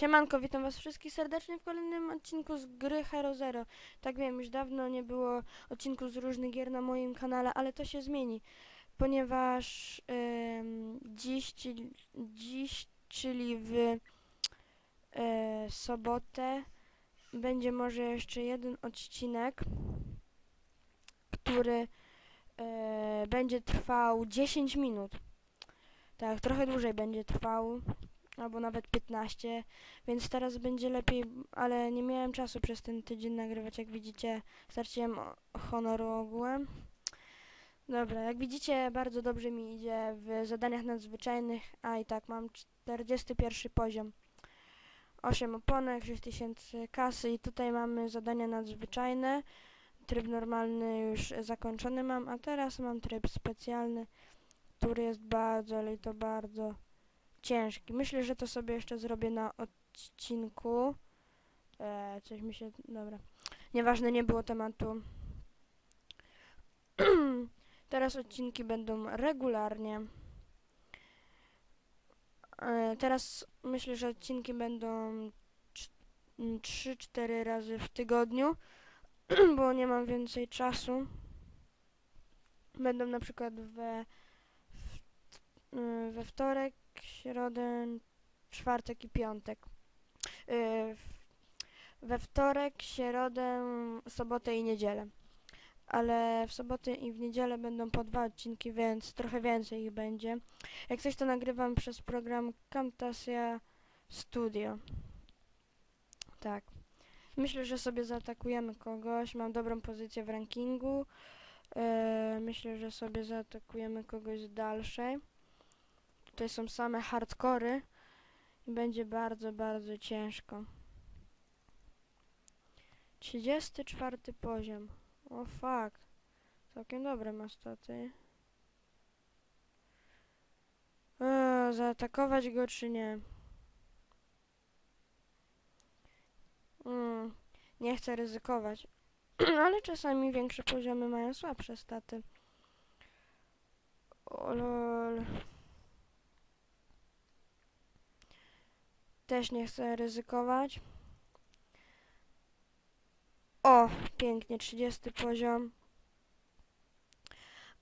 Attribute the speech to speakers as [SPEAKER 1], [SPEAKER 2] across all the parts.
[SPEAKER 1] Siemanko, witam was wszystkich serdecznie w kolejnym odcinku z gry Hero Zero. Tak wiem, już dawno nie było odcinków z różnych gier na moim kanale, ale to się zmieni, ponieważ ym, dziś, czyli- dziś, czyli w e, sobotę, będzie może jeszcze jeden odcinek, który e, będzie trwał 10 minut. Tak, trochę dłużej będzie trwał, albo nawet 15, więc teraz będzie lepiej, ale nie miałem czasu przez ten tydzień nagrywać, jak widzicie, straciłem honoru ogółem. Dobra, jak widzicie, bardzo dobrze mi idzie w zadaniach nadzwyczajnych, a i tak mam 41 poziom. 8 oponek, 6000 kasy i tutaj mamy zadania nadzwyczajne. Tryb normalny już zakończony mam, a teraz mam tryb specjalny, który jest bardzo, ale i to bardzo ciężki. Myślę, że to sobie jeszcze zrobię na odcinku. E, coś mi się. Dobra. Nieważne, nie było tematu. Teraz odcinki będą regularnie. E, teraz myślę, że odcinki będą 3-4 razy w tygodniu, bo nie mam więcej czasu. Będą na przykład we, y, we wtorek, środę, czwartek i piątek. W- we wtorek, środę, sobotę i niedzielę. Ale w sobotę i w niedzielę będą po dwa odcinki, więc trochę więcej ich będzie. Jak coś to nagrywam przez program Camtasia Studio. Tak. Myślę, że sobie zaatakujemy kogoś. Mam dobrą pozycję w rankingu. Yy, myślę, że sobie zaatakujemy kogoś z dalszej. Tutaj są same hardkory i będzie bardzo, bardzo ciężko. 34 poziom. O fuck. Całkiem dobre ma staty. Eee, zaatakować go czy nie? Mm, nie chcę ryzykować. Ale czasami większe poziomy mają słabsze staty. O lol. Też nie chcę ryzykować. O, pięknie, 30 poziom.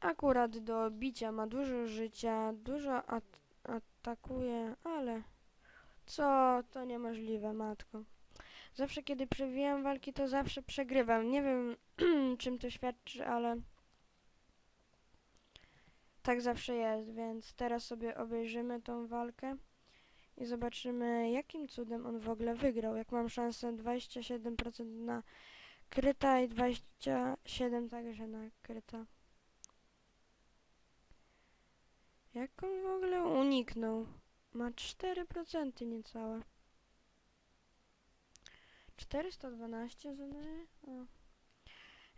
[SPEAKER 1] Akurat do bicia ma dużo życia, dużo at atakuje, ale co, to niemożliwe, matko. Zawsze kiedy przewijam walki, to zawsze przegrywam. Nie wiem, czym to świadczy, ale tak zawsze jest, więc teraz sobie obejrzymy tą walkę i zobaczymy, jakim cudem on w ogóle wygrał. Jak mam szansę 27% na kryta i 27% także na kryta. Jak on w ogóle uniknął? Ma 4% niecałe. 412 zadaje? O.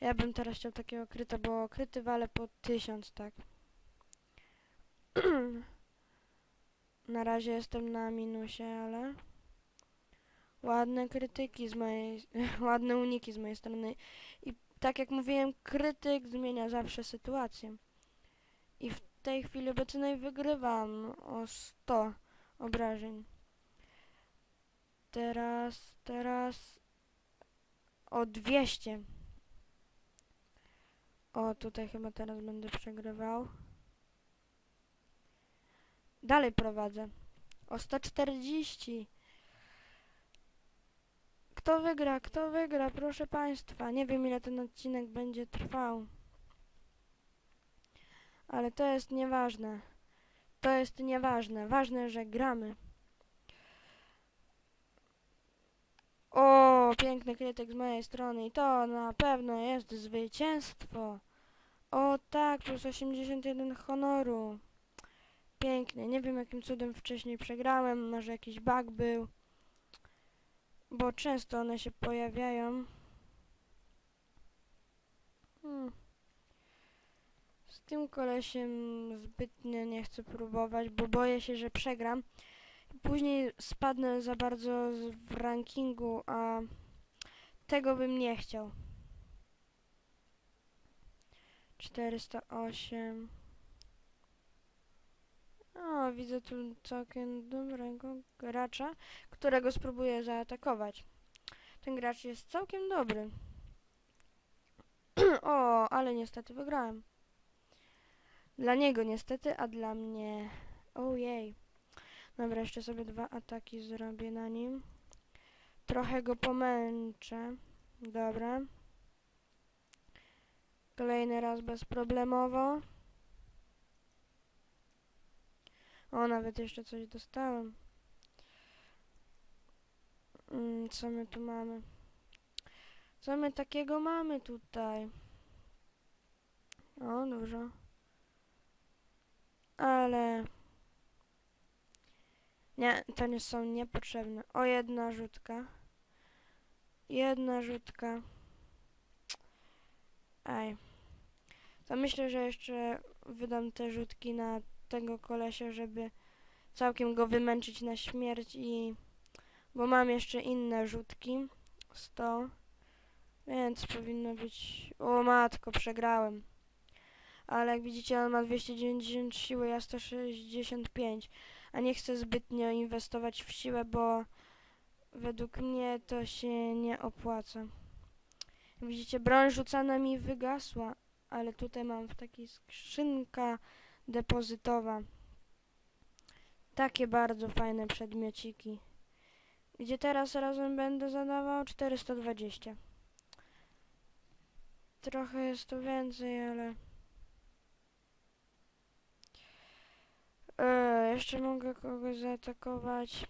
[SPEAKER 1] Ja bym teraz chciał takiego kryta, bo kryty wale po 1000, tak. Na razie jestem na minusie, ale ładne krytyki z mojej, ładne uniki z mojej strony. I tak jak mówiłem, krytyk zmienia zawsze sytuację. I w tej chwili obecnej wygrywam o 100 obrażeń. Teraz, teraz o 200. O, tutaj chyba teraz będę przegrywał. Dalej prowadzę. O 140. Kto wygra? Kto wygra? Proszę Państwa. Nie wiem ile ten odcinek będzie trwał. Ale to jest nieważne. To jest nieważne. Ważne, że gramy. O, piękny krytyk z mojej strony i to na pewno jest zwycięstwo. O tak, plus 81 honoru. Pięknie. Nie wiem jakim cudem wcześniej przegrałem, może jakiś bug był. Bo często one się pojawiają. Hmm. Z tym kolesiem zbytnio nie chcę próbować, bo boję się, że przegram. Później spadnę za bardzo w rankingu, a tego bym nie chciał. 408. O, widzę tu całkiem dobrego gracza, którego spróbuję zaatakować. Ten gracz jest całkiem dobry. o, ale niestety wygrałem. Dla niego niestety, a dla mnie... Ojej. Dobra, jeszcze sobie dwa ataki zrobię na nim. Trochę go pomęczę. Dobra. Kolejny raz bezproblemowo. O, nawet jeszcze coś dostałem. Mm, co my tu mamy? Co my takiego mamy tutaj? O, dużo. Ale... Nie, to nie są niepotrzebne. O, jedna rzutka. Jedna rzutka. Aj. To myślę, że jeszcze wydam te rzutki na tego kolesia, żeby całkiem go wymęczyć na śmierć i... Bo mam jeszcze inne rzutki. 100. Więc powinno być... O matko, przegrałem. Ale jak widzicie, on ma 290 siły, ja 165. A nie chcę zbytnio inwestować w siłę, bo według mnie to się nie opłaca. Widzicie, broń rzucana mi wygasła, ale tutaj mam w takiej skrzynka depozytowa. Takie bardzo fajne przedmiociki. Gdzie teraz razem będę zadawał 420. Trochę jest to więcej, ale... Eee, jeszcze mogę kogoś zaatakować.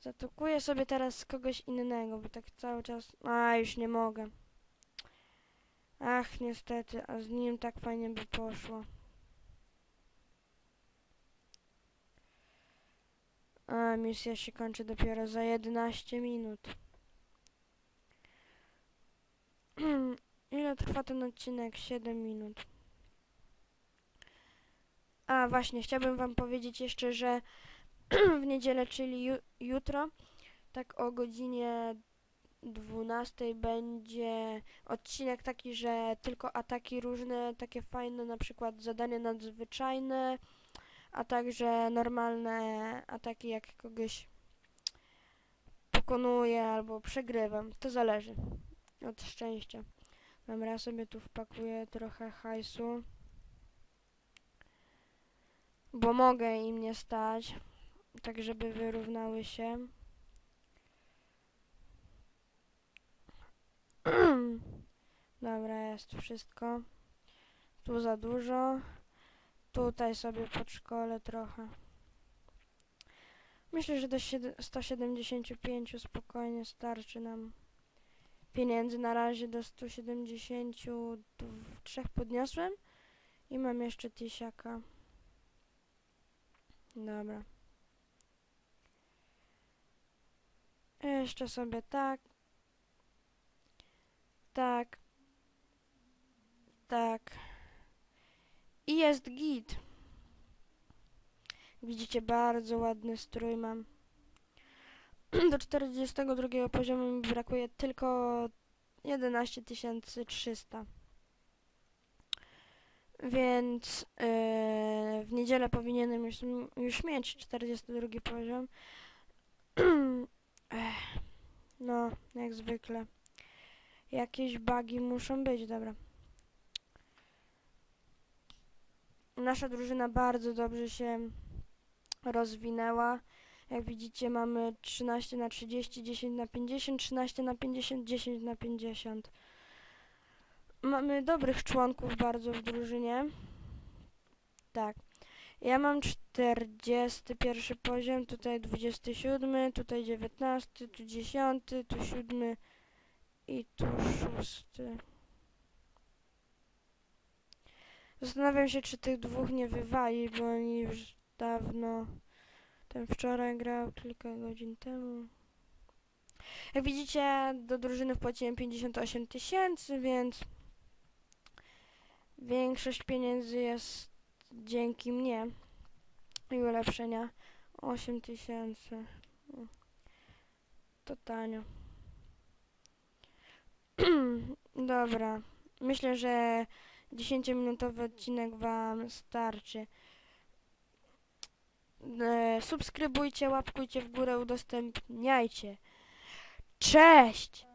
[SPEAKER 1] Zaatakuję sobie teraz kogoś innego, bo tak cały czas... A, już nie mogę. Ach, niestety, a z nim tak fajnie by poszło. A, misja się kończy dopiero za 11 minut. Ile trwa ten odcinek? 7 minut. A, właśnie, chciałbym wam powiedzieć jeszcze, że w niedzielę, czyli ju jutro, tak o godzinie 12 będzie odcinek taki, że tylko ataki różne, takie fajne, na przykład zadania nadzwyczajne, a także normalne ataki, jak kogoś pokonuję albo przegrywam. To zależy od szczęścia. Dobra, ja sobie tu wpakuję trochę hajsu, bo mogę im nie stać, tak żeby wyrównały się. Dobra, jest wszystko. Tu za dużo. Tutaj sobie pod szkole trochę. Myślę, że do 175 spokojnie starczy nam pieniędzy. Na razie do 173 podniosłem i mam jeszcze tysiaka. Dobra. Jeszcze sobie tak. Tak. Tak. I jest git. Widzicie, bardzo ładny strój mam. Do 42 poziomu mi brakuje tylko 11 300. Więc yy, w niedzielę powinienem już, już mieć 42 poziom. no, jak zwykle. Jakieś bugi muszą być, dobra. Nasza drużyna bardzo dobrze się rozwinęła. Jak widzicie mamy 13 na 30, 10 na 50, 13 na 50, 10 na 50. Mamy dobrych członków bardzo w drużynie. Tak. Ja mam 41 poziom, tutaj 27, tutaj 19, tu 10, tu 7 i tu 6. Zastanawiam się, czy tych dwóch nie wywali, bo oni już dawno... Ten wczoraj grał kilka godzin temu. Jak widzicie, do drużyny wpłaciłem 58 tysięcy, więc większość pieniędzy jest dzięki mnie i ulepszenia 8 tysięcy. To tanio. Dobra. Myślę, że 10-minutowy odcinek Wam starczy. E, subskrybujcie, łapkujcie w górę, udostępniajcie. Cześć!